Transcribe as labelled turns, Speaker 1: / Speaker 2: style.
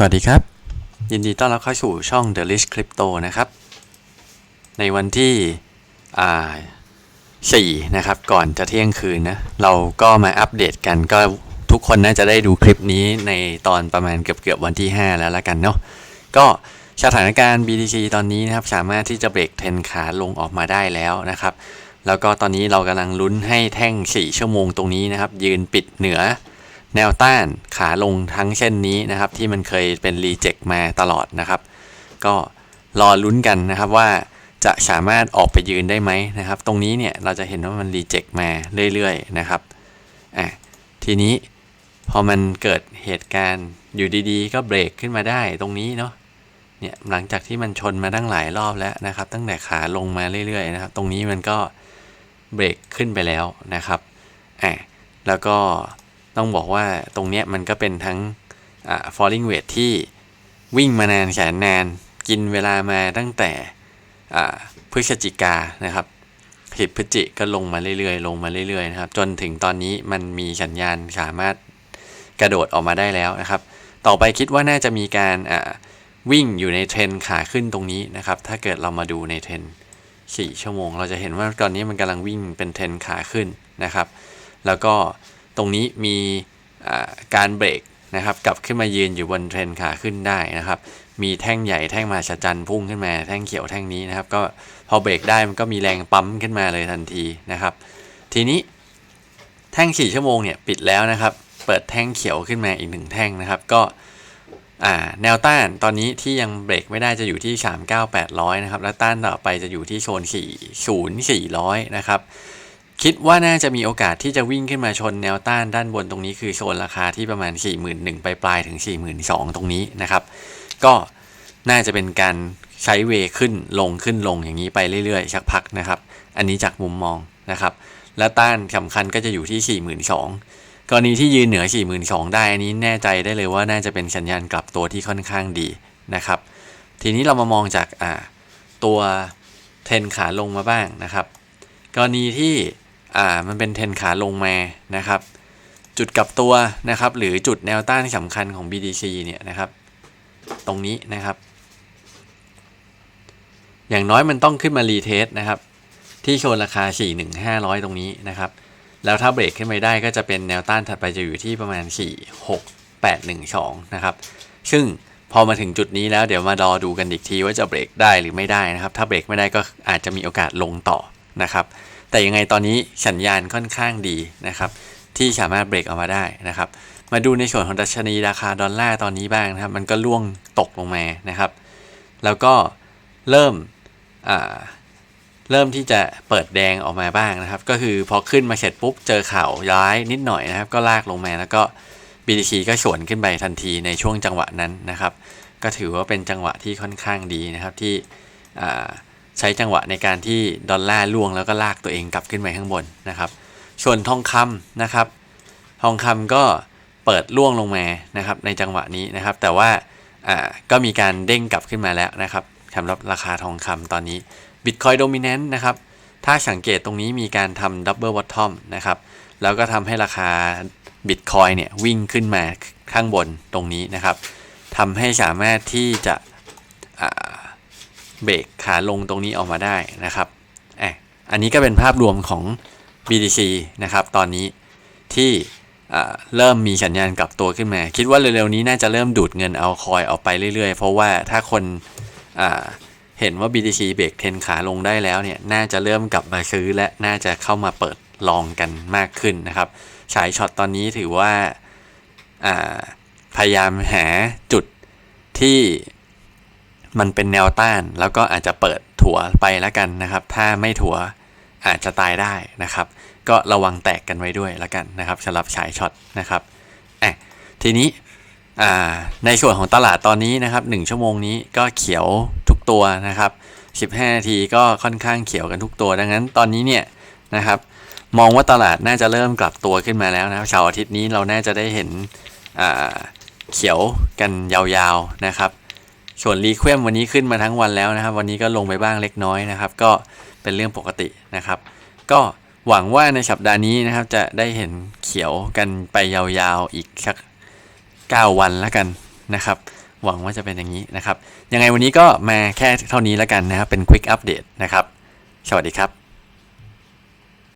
Speaker 1: สวัสดีครับ ยินดีต้อนรับเข้าสู่ช่อง The Rich Crypto นะครับ ในวันที่อ่าสี่นะครับ ก่อนจะเที่ยงคืนนะ เราก็มาอัปเดตกันก็ทุกคนน่าจะได้ดูคลิปนี้ในตอนประมาณเกือบเกือบวันที่ 5 แล้วละกันเนาะก็สถานการณ์ BTC ตอนนี้นะครับ สามารถที่จะเบรกเทนขาลงออกมาได้แล้วนะครับ แล้วก็ตอนนี้เรากำลังลุ้นให้แท่ง 4 ชั่วโมงตรงนี้นะครับ ยืนปิดเหนือ แนวต้านขาลงทั้งเส้นนี้นะครับ ที่มันเคยเป็นรีเจ็คมาตลอดนะครับ ก็รอลุ้นกันนะครับว่าจะสามารถออกไปยืนได้ไหมนะครับ ตรงนี้เนี่ยเราจะเห็นว่ามันรีเจ็คมาเรื่อยๆนะครับอะทีนี้พอมันเกิดเหตุการณ์อยู่ดีๆ ก็เบรกขึ้นมาได้ตรงนี้เนาะเนี่ยหลังจากที่มันชนมาตั้งหลายรอบแล้วนะครับ ตั้งแต่ขาลงมาเรื่อยๆนะครับ ตรงนี้มันก็เบรกขึ้นไปแล้วนะครับอะแล้วก็ ต้องบอกว่าตรงเนี้ยมันก็เป็นทั้ง falling weight ที่วิ่งมานานแสนนาน กินเวลามาตั้งแต่พฤศจิกานะครับผิดพฤศจิก็ลงมาเรื่อยๆ ลงมาเรื่อยๆนะครับจนถึงตอนนี้มันมีสัญญาณสามารถกระโดดออกมาได้แล้วนะครับ ต่อไปคิดว่าน่าจะมีการวิ่งอยู่ในเทรนขาขึ้นตรงนี้นะครับ ถ้าเกิดเรามาดูในเทรน4ชั่วโมง เราจะเห็นว่าตอนนี้มันกำลังวิ่งเป็นเทรนขาขึ้นนะครับ แล้วก็ ตรงนี้มีการเบรกนะครับกลับขึ้นมายืนอยู่บนเทรนขาขึ้นได้นะครับ มีแท่งใหญ่แท่งมาชจันพุ่งขึ้นมาแท่งเขียวแท่งนี้นะครับ ก็พอเบรกได้มันก็มีแรงปั๊มขึ้นมาเลยทันทีนะครับ ทีนี้แท่ง 4 ชั่วโมงเนี่ยปิดแล้วนะครับ เปิดแท่งเขียวขึ้นมาอีกหนึ่งแท่งนะครับ ก็แนวต้านตอนนี้ที่ยังเบรกไม่ได้จะอยู่ที่ 39800 นะครับ และต้านต่อไปจะอยู่ที่โซน4 0400 นะครับ คิดว่าน่าจะมีโอกาสที่จะวิ่งขึ้นมาชนแนวต้านด้านบนตรงนี้คือโซนราคาที่ประมาณ 41,000ไปปลายถึง 42,000ตรงนี้นะครับ ก็น่าจะเป็นการใช้เวขึ้นลงขึ้นลงอย่างนี้ไปเรื่อยๆสักพักนะครับ อันนี้จากมุมมองนะครับ และต้านสำคัญก็จะอยู่ที่ 42,000กรณีที่ยืนเหนือ 42,000 ได้อันนี้แน่ใจได้เลยว่าน่าจะเป็นสัญญาณกลับตัวที่ค่อนข้างดีนะครับ ทีนี้เรามามองจากตัวเทนขาลงมาบ้างนะครับ กรณีที่ อ่ามันเป็นเทรนขาลงมานะครับ จุดกลับตัวนะครับ หรือจุดแนวต้านสำคัญของ BDC เนี่ยนะครับ ตรงนี้นะครับ อย่างน้อยมันต้องขึ้นมารีเทสนะครับ ที่โชนราคา 41500 ตรงนี้นะครับแล้วถ้าเบรกขึ้นไปได้ก็จะเป็นแนวต้านถัดไปจะอยู่ที่ประมาณ 46812 นะครับ ซึ่งพอมาถึงจุดนี้แล้วเดี๋ยวมารอดูกันอีกทีว่าจะเบรกได้หรือไม่ได้นะครับ ถ้าเบรกไม่ได้ก็อาจจะมีโอกาสลงต่อนะครับ แต่ยังไงตอนนี้สัญญาณค่อนข้างดีนะครับที่สามารถเบรกออกมาได้นะครับ มาดูในส่วนของดัชนีราคาดอลลาร์ตอนนี้บ้างนะครับ มันก็ล่วงตกลงมานะครับ แล้วก็เริ่มเริ่มที่จะเปิดแดงออกมาบ้างนะครับ ก็คือพอขึ้นมาเสร็จปุ๊บเจอข่าวย้ายนิดหน่อยนะครับ ก็ลากลงมาแล้วก็ BTC ก็สวนขึ้นไปทันทีในช่วงจังหวะนั้นนะครับ ก็ถือว่าเป็นจังหวะที่ค่อนข้างดีนะครับที่ ใช้จังหวะในการที่ดอลลาร์ล่วงแล้วก็ลากตัวเองกลับขึ้นไปข้างบนนะครับส่วนทองคำนะครับ ทองคำก็เปิดล่วงลงมานะครับ ในจังหวะนี้นะครับ แต่ว่าอ่าก็มีการเด้งกลับขึ้นมาแล้วนะครับสำหรับราคาทองคำตอนนี้ Bitcoin Dominant นะครับ ถ้าสังเกตตรงนี้มีการทำ Double Bottom นะครับ แล้วก็ทำให้ราคา Bitcoin เนี่ยวิ่งขึ้นมาข้างบนตรงนี้นะครับทำให้สามารถที่จะ เบรกขาลงตรงนี้ออกมาได้นะครับอะอันนี้ก็เป็นภาพรวมของ BTC นะครับ ตอนนี้ที่เริ่มมีสัญญาณกลับตัวขึ้นมา คิดว่าเร็วๆนี้น่าจะเริ่มดูดเงินเอาคอยออกไปเรื่อยๆ เพราะว่าถ้าคนเห็นว่า BTC เบรกเทนขาลงได้แล้วเนี่ย น่าจะเริ่มกลับมาซื้อและน่าจะเข้ามาเปิดลองกันมากขึ้นนะครับฉายช็อตตอนนี้ถือว่าพยายามหาจุดที่ มันเป็นแนวต้านแล้วก็อาจจะเปิดถั่วไปแล้วกันนะครับ ถ้าไม่ถั่วอาจจะตายได้นะครับ ก็ระวังแตกกันไว้ด้วยแล้วกันนะครับสำหรับฉายช็อตนะครับอะทีนี้ในส่วนของตลาดตอนนี้นะครับ 1 ชั่วโมงนี้ก็เขียวทุกตัวนะครับ 15 นาทีก็ค่อนข้างเขียวกันทุกตัว ดังนั้นตอนนี้เนี่ยนะครับมองว่าตลาดน่าจะเริ่มกลับตัวขึ้นมาแล้วนะครับเสาร์อาทิตย์นี้เราน่าจะได้เห็นเขียวกันยาวๆนะครับ ส่วนรีเควมวันนี้ขึ้นมาทั้งวันแล้วนะครับ วันนี้ก็ลงไปบ้างเล็กน้อยนะครับ ก็เป็นเรื่องปกตินะครับ ก็หวังว่าในสัปดาห์นี้นะครับ จะได้เห็นเขียวกันไปยาวๆอีกสัก 9 วันแล้วกันนะครับ หวังว่าจะเป็นอย่างนี้นะครับ ยังไงวันนี้ก็มาแค่เท่านี้แล้วกันนะครับ เป็นควิกอัปเดตนะครับ สวัสดีครับ